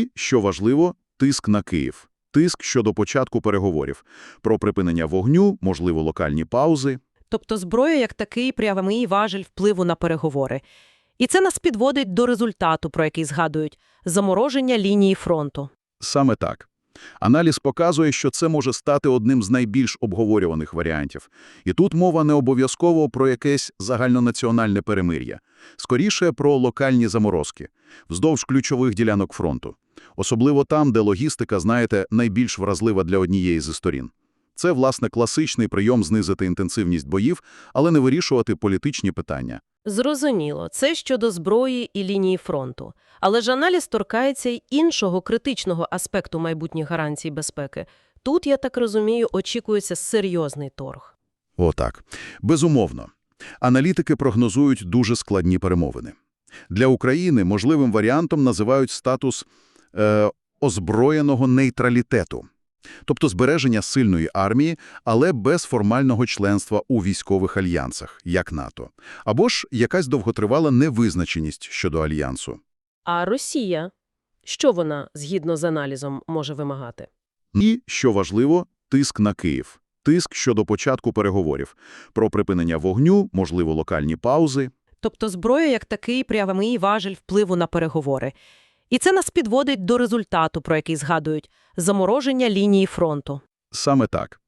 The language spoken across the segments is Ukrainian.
І, що важливо, тиск на Київ. Тиск щодо початку переговорів. Про припинення вогню, можливо, локальні паузи. Тобто зброя як такий прямий важель впливу на переговори. І це нас підводить до результату, про який згадують – замороження лінії фронту. Саме так. Аналіз показує, що це може стати одним з найбільш обговорюваних варіантів. І тут мова не обов'язково про якесь загальнонаціональне перемир'я. Скоріше про локальні заморозки, вздовж ключових ділянок фронту. Особливо там, де логістика, знаєте, найбільш вразлива для однієї зі сторін. Це, власне, класичний прийом знизити інтенсивність боїв, але не вирішувати політичні питання. Зрозуміло, це щодо зброї і лінії фронту. Але ж аналіз торкається й іншого критичного аспекту майбутніх гарантій безпеки. Тут, я так розумію, очікується серйозний торг. Отак. Безумовно. Аналітики прогнозують дуже складні перемовини. Для України можливим варіантом називають статус е, озброєного нейтралітету, тобто збереження сильної армії, але без формального членства у військових альянсах, як НАТО, або ж якась довготривала невизначеність щодо альянсу. А Росія? Що вона, згідно з аналізом, може вимагати? І, що важливо, тиск на Київ. Тиск щодо початку переговорів. Про припинення вогню, можливо, локальні паузи. Тобто зброя як такий прямий важель впливу на переговори. І це нас підводить до результату, про який згадують – замороження лінії фронту. Саме так.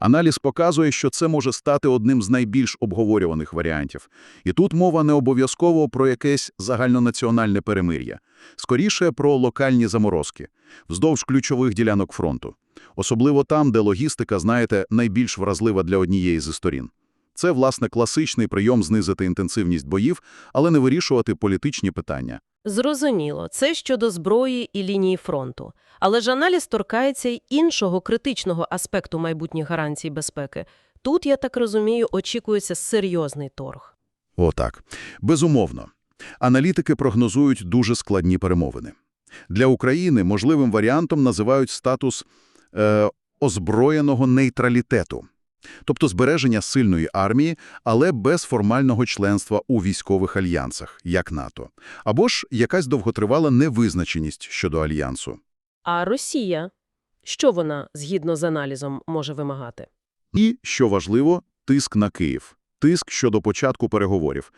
Аналіз показує, що це може стати одним з найбільш обговорюваних варіантів. І тут мова не обов'язково про якесь загальнонаціональне перемир'я. Скоріше про локальні заморозки, вздовж ключових ділянок фронту. Особливо там, де логістика, знаєте, найбільш вразлива для однієї зі сторін. Це, власне, класичний прийом знизити інтенсивність боїв, але не вирішувати політичні питання. Зрозуміло, це щодо зброї і лінії фронту. Але ж аналіз торкається й іншого критичного аспекту майбутніх гарантій безпеки. Тут, я так розумію, очікується серйозний торг. Отак. Безумовно. Аналітики прогнозують дуже складні перемовини. Для України можливим варіантом називають статус е, озброєного нейтралітету, тобто збереження сильної армії, але без формального членства у військових альянсах, як НАТО, або ж якась довготривала невизначеність щодо альянсу. А Росія? Що вона, згідно з аналізом, може вимагати? І, що важливо, тиск на Київ. Тиск щодо початку переговорів.